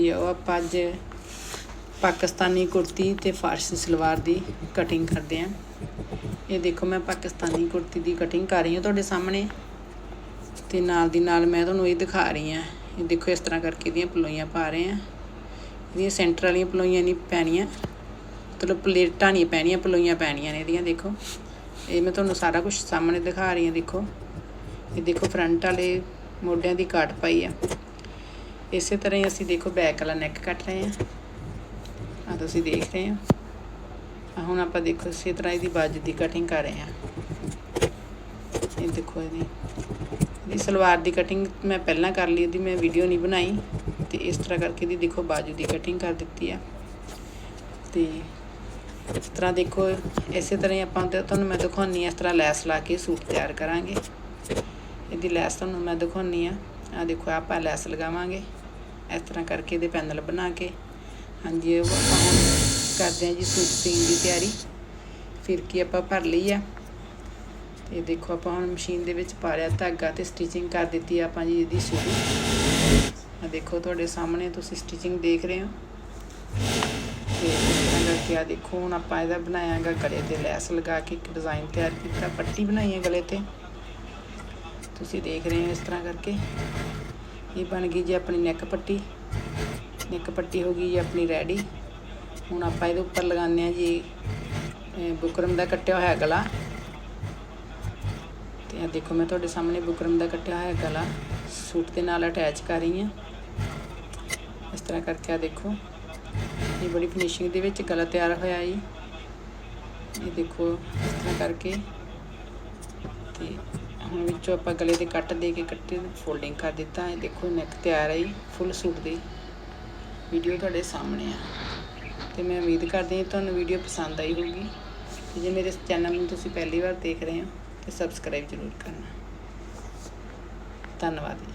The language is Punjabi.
ਹਾਂਜੀ, ਉਹ ਆਪਾਂ ਅੱਜ ਪਾਕਿਸਤਾਨੀ ਕੁੜਤੀ ਤੇ ਫਾਰਸੀ ਸਲਵਾਰ ਦੀ ਕਟਿੰਗ ਕਰਦੇ ਆਂ। ਇਹ ਦੇਖੋ, ਮੈਂ ਪਾਕਿਸਤਾਨੀ ਕੁੜਤੀ ਦੀ ਕਟਿੰਗ ਕਰ ਰਹੀ ਹਾਂ ਤੁਹਾਡੇ ਸਾਹਮਣੇ ਤੇ ਨਾਲ ਦੀ ਨਾਲ ਮੈਂ ਤੁਹਾਨੂੰ ਇਹ ਦਿਖਾ ਰਹੀ ਹਾਂ। ਇਹ ਦੇਖੋ, ਇਸ ਤਰ੍ਹਾਂ ਕਰਕੇ ਇਹਦੀਆਂ ਪਲੋਈਆਂ ਪਾ ਰਹੇ ਆਂ। ਇਹਦੀਆਂ ਸੈਂਟਰ ਵਾਲੀਆਂ ਪਲੋਈਆਂ ਨਹੀਂ ਪੈਣੀਆਂ, ਮਤਲਬ ਪਲੇਟਾਂ ਨਹੀਂ ਪੈਣੀਆਂ, ਪਲੋਈਆਂ ਪੈਣੀਆਂ ਨੇ ਇਹਦੀਆਂ, ਦੇਖੋ। ਇਹ ਮੈਂ ਤੁਹਾਨੂੰ ਸਾਰਾ ਕੁਝ ਸਾਹਮਣੇ ਦਿਖਾ ਰਹੀ ਹਾਂ, ਦੇਖੋ। ਇਹ ਦੇਖੋ, ਫਰੰਟ ਵਾਲੇ ਮੋਢਿਆਂ ਦੀ ਕਾਟ ਪਾਈ ਆ। ਇਸੇ ਤਰ੍ਹਾਂ ਹੀ ਅਸੀਂ ਦੇਖੋ ਬੈਕ ਵਾਲਾ ਨੈਕ ਕੱਟ ਰਹੇ ਹਾਂ। ਆ ਤੁਸੀਂ ਦੇਖ ਰਹੇ ਹੋ। ਹੁਣ ਆਪਾਂ ਦੇਖੋ ਇਸੇ ਤਰ੍ਹਾਂ ਇਹਦੀ ਬਾਜੂ ਦੀ ਕਟਿੰਗ ਕਰ ਰਹੇ ਹਾਂ। ਇਹ ਦੇਖੋ ਇਹਦੀ। ਇਹ ਸਲਵਾਰ ਦੀ ਕਟਿੰਗ ਮੈਂ ਪਹਿਲਾਂ ਕਰ ਲਈ ਇਹਦੀ ਮੈਂ ਵੀਡੀਓ ਨਹੀਂ ਬਣਾਈ। ਤੇ ਇਸ ਤਰ੍ਹਾਂ ਕਰਕੇ ਇਹਦੀ ਦੇਖੋ ਬਾਜੂ ਦੀ ਕਟਿੰਗ ਕਰ ਦਿੱਤੀ ਆ। ਤੇ ਇਸ ਤਰ੍ਹਾਂ ਦੇਖੋ, ਇਸੇ ਤਰ੍ਹਾਂ ਹੀ ਆਪਾਂ ਤੇ ਤੁਹਾਨੂੰ ਮੈਂ ਦਿਖਾਉਣੀ ਇਸ ਤਰ੍ਹਾਂ ਲੈਸ ਲਾ ਕੇ ਸੂਟ ਤਿਆਰ ਕਰਾਂਗੇ। ਇਹਦੀ ਲੈਸ ਤੁਹਾਨੂੰ ਮੈਂ ਦਿਖਾਉਣੀ ਆ ਆ ਦੇਖੋ, ਆਪਾਂ ਲੈਸ ਲਗਾਵਾਂਗੇ। ਇਸ ਤਰ੍ਹਾਂ ਕਰਕੇ ਇਹਦੇ ਪੈਨਲ ਬਣਾ ਕੇ, ਹਾਂਜੀ, ਉਹ ਆਪਾਂ ਕਰਦੇ ਹਾਂ ਜੀ ਸੂਟ ਸੀਨ ਦੀ ਤਿਆਰੀ। ਫਿਰ ਕੀ ਆਪਾਂ ਭਰ ਲਈ ਆ। ਤੇ ਦੇਖੋ ਆਪਾਂ ਹੁਣ ਮਸ਼ੀਨ ਦੇ ਵਿੱਚ ਪਾ ਲਿਆ ਧਾਗਾ ਤੇ ਸਟਿਚਿੰਗ ਕਰ ਦਿੱਤੀ ਆਪਾਂ ਜੀ ਇਹਦੀ ਸ਼ੁਰੂ। ਆ ਦੇਖੋ ਤੁਹਾਡੇ ਸਾਹਮਣੇ ਤੁਸੀਂ ਸਟਿਚਿੰਗ ਦੇਖ ਰਹੇ ਹੋ। ਤੇ ਇਸ ਤਰ੍ਹਾਂ ਕਰਕੇ ਆ ਦੇਖੋ ਹੁਣ ਆਪਾਂ ਇਹਦਾ ਬਣਾਇਆਗਾ ਗਲੇ ਤੇ ਲੈਸ ਲਗਾ ਕੇ ਇੱਕ ਡਿਜ਼ਾਈਨ ਤਿਆਰ ਕੀਤਾ, ਪੱਟੀ ਬਣਾਈ ਹੈ ਗਲੇ ਤੇ। ਤੁਸੀਂ ਦੇਖ ਰਹੇ ਹੋ ਇਸ ਤਰ੍ਹਾਂ ਕਰਕੇ। ਇਹ ਬਣ ਗਈ ਜੀ ਆਪਣੀ ਨੈਕ ਪੱਟੀ। ਨੈਕ ਪੱਟੀ ਹੋ ਗਈ ਜੀ ਆਪਣੀ ਰੈਡੀ ਹੁਣ ਆਪਾਂ ਇਹਦੇ ਉੱਪਰ ਲਗਾਉਂਦੇ ਆ ਜੀ ਬੁਕਰਮ ਦਾ ਕੱਟਿਆ ਹੋਇਆ ਗਲਾ। ਤੇ ਆ ਦੇਖੋ ਮੈਂ ਤੁਹਾਡੇ ਸਾਹਮਣੇ ਬੁਕਰਮ ਦਾ ਕੱਟਿਆ ਹੋਇਆ ਗਲਾ। ਸੂਟ ਦੇ ਨਾਲ ਅਟੈਚ ਕਰ ਰਹੀ ਹਾਂ। ਇਸ ਤਰ੍ਹਾਂ ਕਰਕੇ ਆ ਦੇਖੋ। ਇਹ ਬੜੀ ਫਿਨਿਸ਼ਿੰਗ ਦੇ ਵਿੱਚ ਗਲਾ ਤਿਆਰ ਹੋਇਆ ਜੀ। ਇਹ ਦੇਖੋ, ਇਸ ਤਰ੍ਹਾਂ ਕਰਕੇ। ਤੇ ਹੁਣ ਵਿੱਚੋਂ ਆਪਾਂ ਗਲੇ ਦੇ ਕੱਟ ਦੇ ਕੇ ਕੱਟੇ ਫੋਲਡਿੰਗ ਕਰ ਦਿੱਤਾ। ਇਹ ਦੇਖੋ ਨੈਕ ਤਿਆਰ ਹੈ ਫੁੱਲ ਸੂਟ ਦੀ ਵੀਡੀਓ ਤੁਹਾਡੇ ਸਾਹਮਣੇ ਆ। ਤੇ ਮੈਂ ਉਮੀਦ ਕਰਦੀ ਹਾਂ ਤੁਹਾਨੂੰ ਵੀਡੀਓ ਪਸੰਦ ਆਈ ਹੋਊਗੀ। ਤੇ ਜੇ ਮੇਰੇ ਚੈਨਲ ਨੂੰ ਤੁਸੀਂ ਪਹਿਲੀ ਵਾਰ ਦੇਖ ਰਹੇ ਹੋ, ਤੇ ਸਬਸਕ੍ਰਾਈਬ ਜ਼ਰੂਰ ਕਰਨਾ। ਧੰਨਵਾਦ ਜੀ।